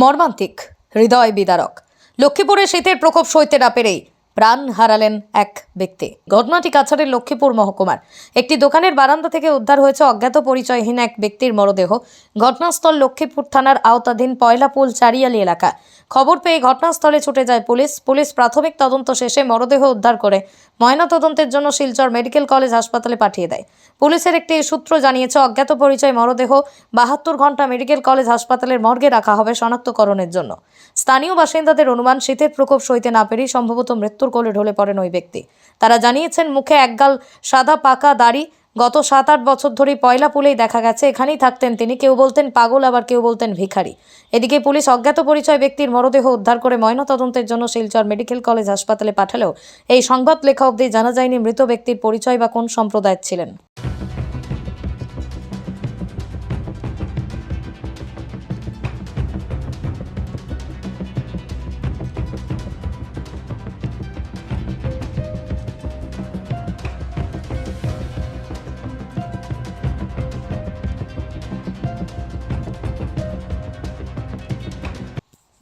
মর্মান্তিক হৃদয় বিদারক। লক্ষ্মীপুরে শীতের প্রকোপ সইতে না পেরেই প্রাণ হারালেন এক ব্যক্তি। ঘটনাটি কাছাড়ের লক্ষ্মীপুর মহকুমার। একটি দোকানের বারান্দা থেকে উদ্ধার হয়েছে অজ্ঞাত পরিচয়হীন এক ব্যক্তির মরদেহ। ঘটনাস্থল লক্ষ্মীপুর থানার আওতাধীন পয়লাপুল চারিয়ালি এলাকা। খবর পেয়ে ঘটনাস্থলে ছুটে যায় পুলিশ। পুলিশ প্রাথমিক তদন্ত শেষে মরদেহ উদ্ধার করে ময়নাতদন্তের জন্য শিলচর মেডিকেল কলেজ হাসপাতালে পাঠিয়ে দেয়। পুলিশের একটি সূত্র জানিয়েছে, অজ্ঞাত পরিচয় মরদেহ বাহাত্তর ঘণ্টা মেডিকেল কলেজ হাসপাতালের মর্গে রাখা হবে শনাক্তকরণের জন্য। স্থানীয় বাসিন্দাদের অনুমান, শীতের প্রকোপ সইতে না পেরেই সম্ভবত মৃত্যুর কোলে ঢলে পড়েন ওই ব্যক্তি। তারা জানিয়েছেন, মুখে একগাল সাদা পাকা দাড়ি। গত সাত আট বছর ধরে পয়লা পুলেই দেখা গেছে, এখানেই থাকতেন তিনি। কেউ বলতেন পাগল, আবার কেউ বলতেন ভিখারি। এদিকে পুলিশ অজ্ঞাত পরিচয় ব্যক্তির মরদেহ উদ্ধার করে ময়নাতদন্তের জন্য শিলচর মেডিকেল কলেজ হাসপাতালে পাঠালেও এই সংবাদ লেখা অবধি জানা যায়নি মৃত ব্যক্তির পরিচয় বা কোন সম্প্রদায়ের ছিলেন।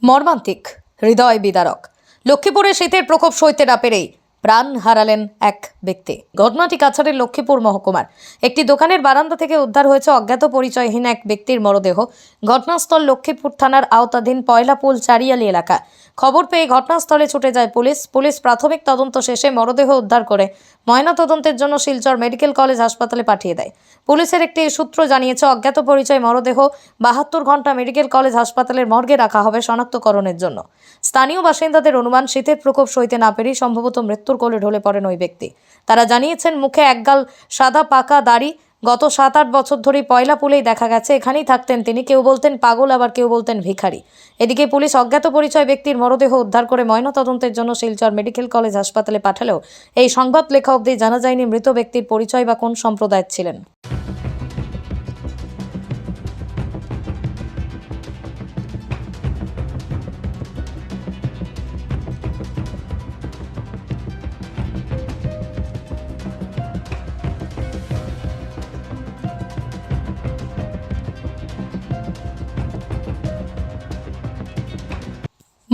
মর্মান্তিক হৃদয় বিদারক। লক্ষ্মীপুরে শীতের প্রকোপ সইতে না পেরেই প্রাণ হারালেন এক ব্যক্তি। ঘটনাটি কাছাড়ের লক্ষ্মীপুর মহকুমার। একটি দোকানের বারান্দা থেকে উদ্ধার হয়েছে অজ্ঞাত পরিচয়হীন এক ব্যক্তির মরদেহ। ঘটনাস্থল লক্ষ্মীপুর থানার আওতাধীন পয়লাপুল চারিয়ালি এলাকা। খবর পেয়ে ঘটনাস্থলে ছুটে যায় পুলিশ। পুলিশ প্রাথমিক তদন্ত শেষে মরদেহ উদ্ধার করে ময়নাতদন্তের জন্য শিলচর মেডিকেল কলেজ হাসপাতালে পাঠিয়ে দেয়। পুলিশের একটি সূত্র জানিয়েছে, অজ্ঞাত পরিচয় মরদেহ বাহাত্তর ঘণ্টা মেডিকেল কলেজ হাসপাতালের মর্গে রাখা হবে শনাক্তকরণের জন্য। স্থানীয় বাসিন্দাদের অনুমান, শীতের প্রকোপ সইতে না পেরেই সম্ভবত মৃত্যুর কোলে ঢলে পড়েন ওই ব্যক্তি। তারা জানিয়েছেন, মুখে একগাল সাদা পাকা দাড়ি। গত সাত আট বছর ধরে পয়লা পুলেই দেখা গেছে, এখানেই থাকতেন তিনি। কেউ বলতেন পাগল, আবার কেউ বলতেন ভিখারি। এদিকে পুলিশ অজ্ঞাত পরিচয় ব্যক্তির মরদেহ উদ্ধার করে ময়নাতদন্তের জন্য শিলচর মেডিকেল কলেজ হাসপাতালে পাঠালেও এই সংবাদ লেখা অবধি জানা যায়নি মৃত ব্যক্তির পরিচয় বা কোন সম্প্রদায়ের ছিলেন।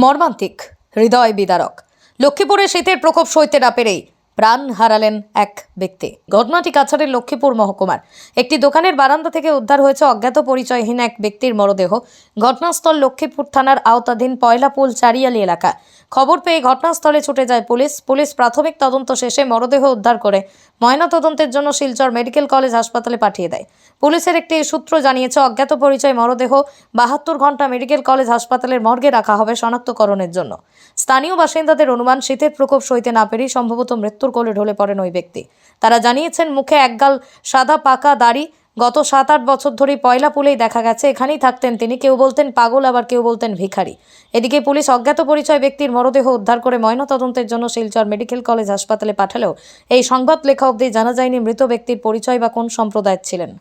মর্মান্তিক। হৃদয় বিদারক। লক্ষ্মীপুরে শীতের প্রকোপ সইতে না পেরেই প্রাণ হারালেন এক ব্যক্তি। ঘটনাটি কাছাড়ের লক্ষ্মীপুর মহকুমার। একটি দোকানের বারান্দা থেকে উদ্ধার হয়েছে অজ্ঞাত পরিচয়হীন এক ব্যক্তির মরদেহ। ঘটনাস্থল লক্ষ্মীপুর থানার আওতাধীন পয়লাপুল চারিয়ালি এলাকা। খবর পেয়ে ঘটনাস্থলে ছুটে যায় পুলিশ। পুলিশ প্রাথমিক তদন্ত শেষে মরদেহ উদ্ধার করে ময়নাতদন্তের জন্য শিলচর মেডিকেল কলেজ হাসপাতালে পাঠিয়ে দেয়। পুলিশের একটি সূত্র জানিয়েছে, অজ্ঞাত পরিচয় মরদেহ বাহাত্তর ঘণ্টা মেডিকেল কলেজ হাসপাতালের মর্গে রাখা হবে শনাক্তকরণের জন্য। স্থানীয় বাসিন্দাদের অনুমান, শীতের প্রকোপ সইতে না পেরেই সম্ভবত মৃত্যুর কোলে ঢলে পড়েন ওই ব্যক্তি। তারা জানিয়েছেন, মুখে একগাল সাদা পাকা দাড়ি। গত সাত আট বছর ধরে পয়লা পুলেই দেখা গেছে, এখানেই থাকতেন তিনি। কেউ বলতেন পাগল, আবার কেউ বলতেন ভিখারি। এদিকে পুলিশ অজ্ঞাত পরিচয় ব্যক্তির মরদেহ উদ্ধার করে ময়নাতদন্তের জন্য শিলচর মেডিকেল কলেজ হাসপাতালে পাঠালেও এই সংবাদ লেখা অবধি জানা যায়নি মৃত ব্যক্তির পরিচয় বা কোন সম্প্রদায়ের ছিলেন।